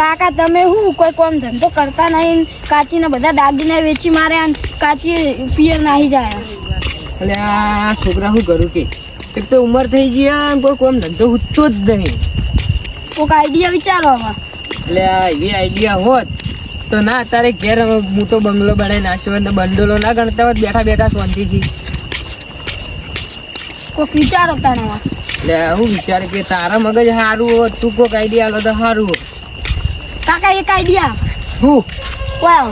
કાકા તમે શું કોઈ કોમ ધંધો કરતા નહીં કાચીને બધા દાગીને વેચી માર્યા અને કાચી પિયર નાહી જાય. એટલે આ છોકરા શું કરું કે? એક તો ઉંમર થઈ ગઈ અને કોઈ કોમ ધંધો ઉઠતો જ નહીં. કોઈક આઈડિયા વિચારો હવે. એટલે એવી આઈડિયા હોત તો ના અત્યારે ઘેર મોટો બંગલો બનાવી નાખ્યો હોય ને બંડોલો ના ગણતા હોત બેઠા બેઠા શાંતિથી કોઈક વિચારો તણાવ એટલે હું વિચાર કે તારા મગજ સારું હોત તું કોઈક આઈડિયા લો તો સારું હોત. કાકા એક આઈડિયા હું વાવ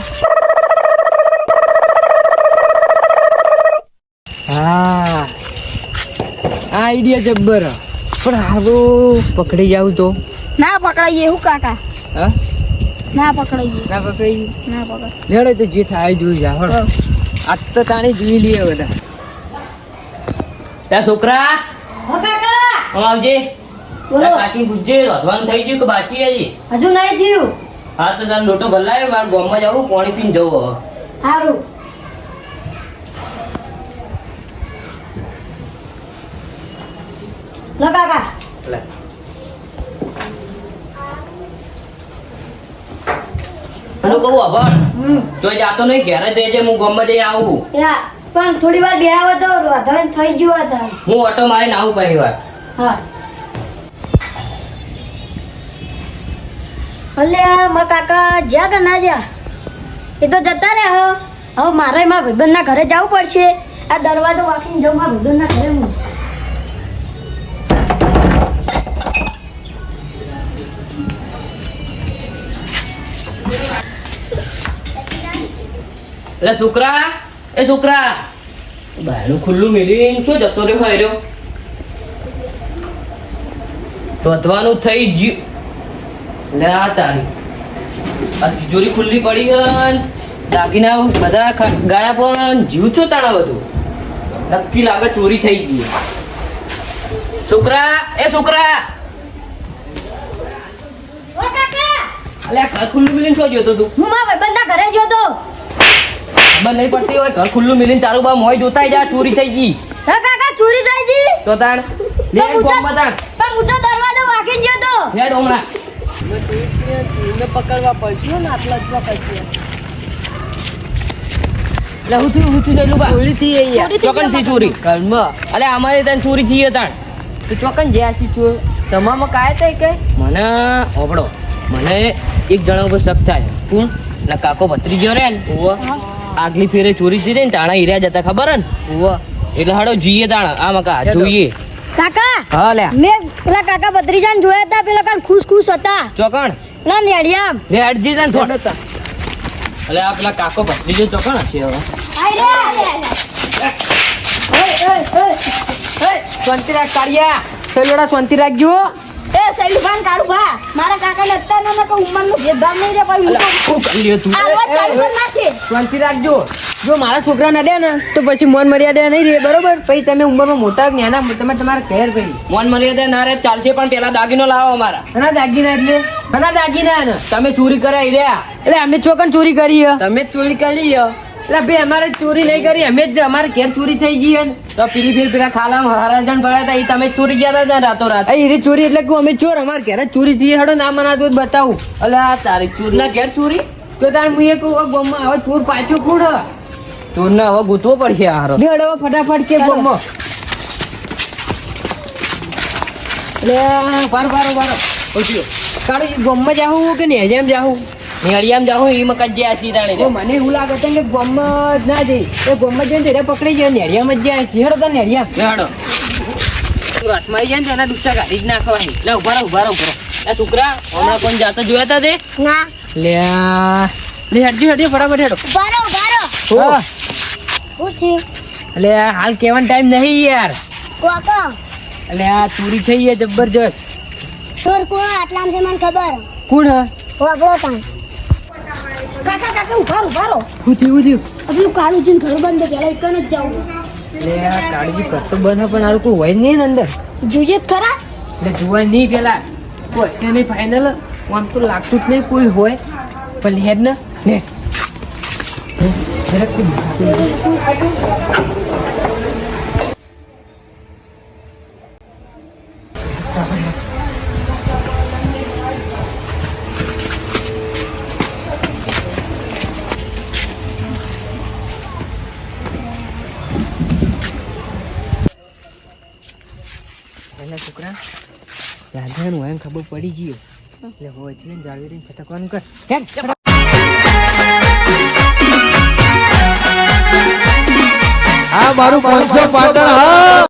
હા. આ આઈડિયા જબ્બર. પણ હારું પકડી જાવ તો. ના પકડાઈએ હું કાકા? હા? ના પકડાઈએ. ના પકડાઈએ? ના પકડ લેડે તો જે થાય જોઈ જા હળ. આજ તો તાણી જોઈ લઈએ બધા. ત્યાં છોકરા? હો કાકા. હું આવજે. બોલો. કાચી પૂછજે રોધવાનું થઈ ગયું કે બાચી હજી? હજુ નહીં થયું. હા તો તાર લોટો ભલાય માર ગામમાં જવું પાણી પીને જવું હવે. સારું લો કાકા. લે. પેલું કહું અભણ જો જાતો નહીં ઘેરે જ રહેજે હું ગામમાં જઈને આવું. પણ થોડી વાર બેહાવો તો થઈ ગયું હતા હું ઓટો મારીને આવું પહેલી વાર. હા. ભલે મા કાકા, જ્યાં કે ના જા એ તો જતા રહે. હો હવે મારે મારા ભાઈબંધના ઘરે જવું પડશે. આ દરવાજો વાંકીને જવું મારા ભાઈબંધના ઘરે હું. એટલે છોકરા એ છોકરા બહારનું ખુલ્લું મિલીને શું જતો રહ્યો હોય રહ્યો? વધવાનું થઈ ગયું લે આ તારી. આ તિજોરી ખુલ્લી પડી હન દાગીના બધા ગયા પણ જીવ છો તાણા બધું? નક્કી લાગે ચોરી થઈ ગઈ છોકરા એ છોકરા. અલે ઘર ખુલ્લું મિલીને શું જોતો તું? હું મારા ભાઈબંધના ઘરે ગયો તો ખબર નહીં પડતી હોય ઘર ખુલ્લું મિલીને તારું બા મોય જોતાય જા ચોરી થઈ ગઈ. હા કાકા ચોરી થઈ ગઈ? તો તાણ લે તો- પણ હું તો દરવાજો વાંકીને ગયો તો હેડ હમણાં એને પકડવા પડશે ને આટલા જ પકડશે. એટલે હું થયું હું થયું એટલું બા ચોરી થઈ ગઈ યાર. ચોરી થઈ ચોકનથી ચોરી. ઘરમાં. અલે અમારે ત્યાં ચોરી થઈ તાણ તો ચોકન જ્યાં ચોર. તમામાં કાય થાય કે? મને ઓબળો. મને એક જણા ઉપર શક થાય. કોણ? કાકો કાકો ગયો રે ને. ઓવા આગલી ફેરે ચોરી થઈ ને તાણા હીર્યા જતા ખબર ને? ઓવા એટલે હાડો જઈએ તાણા. આ મકા જોઈએ. કાકા હા લે મેં પેલા કાકા ભત્રીજાને જોયા હતા પેલા કાન ખુશ ખુશ હતા. ચોકણ? પેલા નેડિયા લે અડજી જાન થોડ. હેડો અલે આ પેલા કાકો બદ્રીજો ચોકણ હશે હવે. શાંતિ રાખ કાઢ્યા સલોડા શાંતિ રાખજો. એ સૈલુભાન કાળુભા મારા કાકાને ના કોઈ ઉંમરનો ભેદભાવ નહીં રે ભાઈ હું અલે તો શું કરી લ્યો તું? આલવા ચાલુ નાખે. શાંતિ રાખજો. જો મારા છોકરા નડે ને તો પછી મોન મર્યાદા નહીં રહે બરોબર? પછી તમે ઉંમરમાં મોટા કે તમે તમારા ઘેર ભાઈ. મોન મર્યાદા ના રે ચાલશે પણ પેલા દાગીનો લાવો અમારા. ઘણા દાગીના એટલે? ઘણા દાગીના તમે ચોરી કરાવી રહ્યા. એટલે અમે ચોકન ચોરી કરી. તમે ચોરી કરી. એટલે ભાઈ અમારે ચોરી નહીં કરી અમે જ અમારે ઘેર ચોરી થઈ ગઈ હે ને. તો પેલી ફેર પેલા ખાલા હરાજન પડ્યા હતા એ તમે ચોરી ગયા હતા રાતો રાત આ હીરી ચોરી એટલે કહું અમે ચોર અમારે ઘેર જ ચોરી થઈ હેડો ના મનાતો જ બતાવું અલા તારી ચોરના ઘેર ચોરી તો તાર હું એક ગોમમાં હવે ચોર પાછો કુડ હે. ચોરના હવે ગૂંથવો પડશે આ હારો લે હેડો હવે ફટાફટ કે ગોમમાં એટલે બારો બારો બારો ઓછીઓ કાઢો એ ગોમમાં જાહું કે નેજામ જાહું નિહળિયામ જાઉં એ મકાન જ્યાં આસી તાણે તો મને એવું લાગે છે કે ગોમ જ ના જઈ. એ ગોમમાં જઈને ત્યારે પકડી જાય નેડિયામાં જ જાય સિંહડ તો નેડિયામ હેડો. વાતમાં આવી જાય ને તો એના ડૂચા ગાડી જ નાખવાની. લે ઊભા રહો ઊભા રહો ઊભા રહો. છોકરા હમણાં કોણ જાતા જોયા હતા તે? ના. લે આ. લે હેડજો હેડજો ફટાફટ હેડો. બારો બારો હા. હું. થયું એટલે આ હાલ કેવાનો ટાઈમ નહીં યાર. કોકો. એટલે આ ચોરી થઈ છે જબરજસ્ત. ચોર કોણ આટલા મને ખબર. કોણ વાપરો તાન કાકા કાકા ઊભા ઊભા રહો. હું પેલું કાળું જીન ઘર બંધ પેલા એકણ જ જાવું એટલે આ કાળજી પણ કોઈ હોય નહીં અંદર. જોઈએ જ ખરા. એટલે જોવા નહીં પેલા. કોઈ હશે નહીં ફાઇનલ આમ તો લાગતું જ નહીં કોઈ હોય. પણ હેડ ને લે. જરાક છોકરા. રાધા એમ ખબર પડી ગયો. એટલે હોય છે જાળવી રહીને છટકવાનું કર. મારું પાંચસો પાટણ, હા.